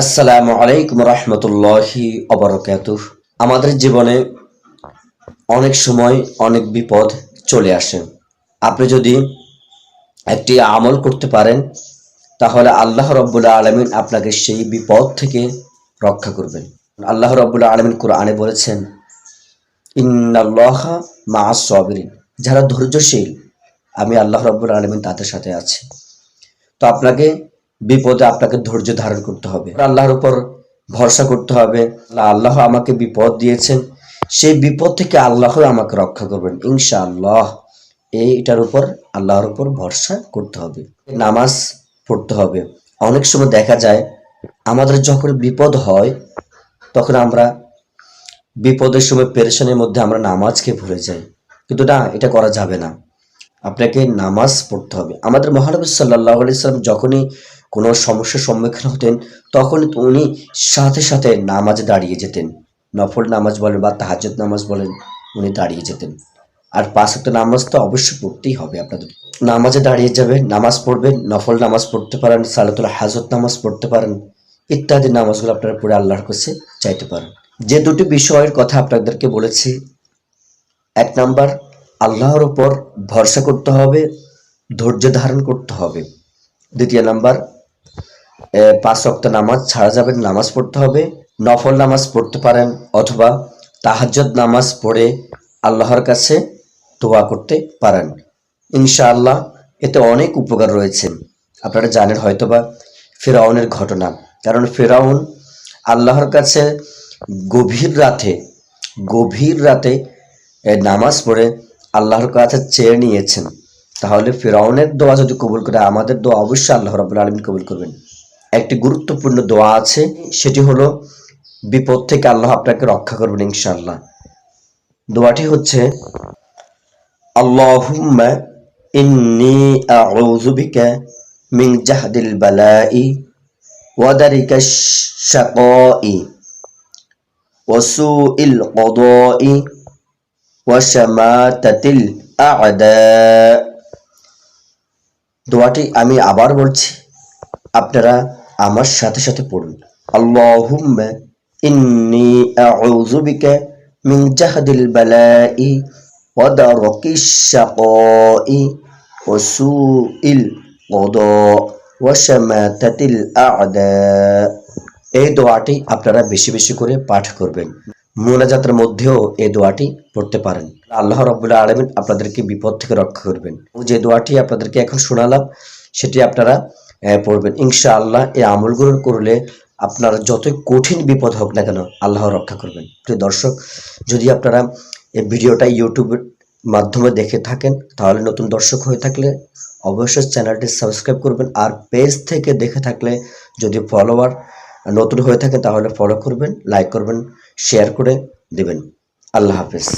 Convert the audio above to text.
আসসালামু আলাইকুম রহমতুল্লাহি অবরকাত আমাদের জীবনে অনেক সময় অনেক বিপদ চলে আসে। আপনি যদি একটি আমল করতে পারেন, তাহলে আল্লাহ রব্বুল্লা আলমিন আপনাকে সেই বিপদ থেকে রক্ষা করবেন। আল্লাহ রব্বুল্লা আলমিন কোরআনে বলেছেন, ইন্নাল্লাহ মা সবরিন। যারা ধৈর্যশীল, আমি আল্লাহ রব্বুল আলমিন তাদের সাথে আছি। তো আপনাকে বিপদে আপনাকে ধৈর্য ধারণ করতে হবে। আল্লাহর উপর ভরসা করতে হবে। আল্লাহ আমাকে বিপদ দিয়েছেন। সেই বিপদ থেকে আল্লাহ আমাকে রক্ষা করবেন। ইনশা আল্লাহ এইটার উপর আল্লাহর উপর ভরসা করতে হবে। নামাজ পড়তে হবে। অনেক সময় দেখা যায়, আমাদের যখন বিপদ হয়, তখন আমরা বিপদের সময় পেরেশানির মধ্যে আমরা নামাজকে ভুলে যাই। কিন্তু না, এটা করা যাবে না। আপনাকে নামাজ পড়তে হবে। আমাদের মহানবী সাল্লাহ আলাইসাল্লাম যখনই কোনো সমস্যার সম্মুখীন হতেন, তখন উনি সাথে সাথে নামাজে দাঁড়িয়ে যেতেন। নফল নামাজ বলেন বা তাহাজত নামাজ বলেন, উনি দাঁড়িয়ে যেতেন। আর পাঁচ নামাজ তো অবশ্যই পড়তেই হবে আপনাদের। নামাজে দাঁড়িয়ে যাবেন, নামাজ পড়বেন, নফল নামাজ পড়তে পারেন, সালাতুল হাজত নামাজ পড়তে পারেন, ইত্যাদি নামাজগুলো আপনারা পড়ে আল্লাহর কাছে চাইতে পারেন। যে দুটি বিষয়ের কথা আপনাদেরকে বলেছি, এক নাম্বার, আল্লাহর উপর ভরসা করতে হবে, ধৈর্য ধারণ করতে হবে। দ্বিতীয় নাম্বার পাঁচ ওয়াক্ত নামাজ ছাড়া যাবে না, নামাজ পড়তে হবে। নফল নামাজ পড়তে পারেন অথবা তাহাজ্জুদ নামাজ পড়ে আল্লাহর কাছে দোয়া করতে পারেন। ইনশাআল্লাহ এতে অনেক উপকার রয়েছে। আপনারা জানেন হয়তোবা ফেরাউনের ঘটনা। কারণ ফেরাউন আল্লাহর কাছে গভীর রাতে গভীর রাতে নামাজ পড়ে আল্লাহর কাছে চেয়ে নিয়েছেন। তাহলে ফেরাউনের দোয়া যদি কবুল করে আমাদের দোয়া অবশ্যই আল্লাহ রাবুল আলমিন কবুল করবেন। একটি গুরুত্বপূর্ণ দোয়া আছে, সেটি হলো, বিপদ থেকে আল্লাহ আপনাকে রক্ষা করবেন ইনশাল্লাহ দোয়াটি হচ্ছে, আল্লাহুম্মা ইন্নি আউযু বিকা মিন জাহদিল বালাই ওয়া দারিকাশ শাকাই ওয়া সুইল কদাই ওয়া আ'দা। দোয়াটি আমি আবার বলছি আপনারা আমার সাথে সাথে পড়ুন। আল্লাহুম্মা ইন্নি আউযু বিকা মিন জাহদিল বালাই ওয়া দারকিশ শাকাই ওয়া এই দোয়াটি আপনারা বেশি বেশি করে পাঠ করবেন। মোনাজাতের মধ্যেও এই দোয়াটি পড়তে পারেন। আল্লাহ রব্বুল্লাহ আলমিন আপনাদেরকে বিপদ থেকে রক্ষা করবেন। যে দোয়াটি আপনাদেরকে এখন শোনালাম, সেটি আপনারা পড়বেন। ইনশা আল্লাহ এই আমলগুলো করলে আপনার যতই কঠিন বিপদ হোক না কেন আল্লাহ রক্ষা করবেন। প্রিয় দর্শক, যদি আপনারা এই ভিডিওটা ইউটিউবের মাধ্যমে দেখে থাকেন, তাহলে নতুন দর্শক হয়ে থাকলে অবশ্যই চ্যানেলটি সাবস্ক্রাইব করবেন আর পেজ থেকে দেখে থাকলে যদি ফলোয়ার নতুন হয়ে থাকে তাহলে ফলো করবেন, লাইক করবেন, শেয়ার করে দেবেন। আল্লাহ হাফেজ।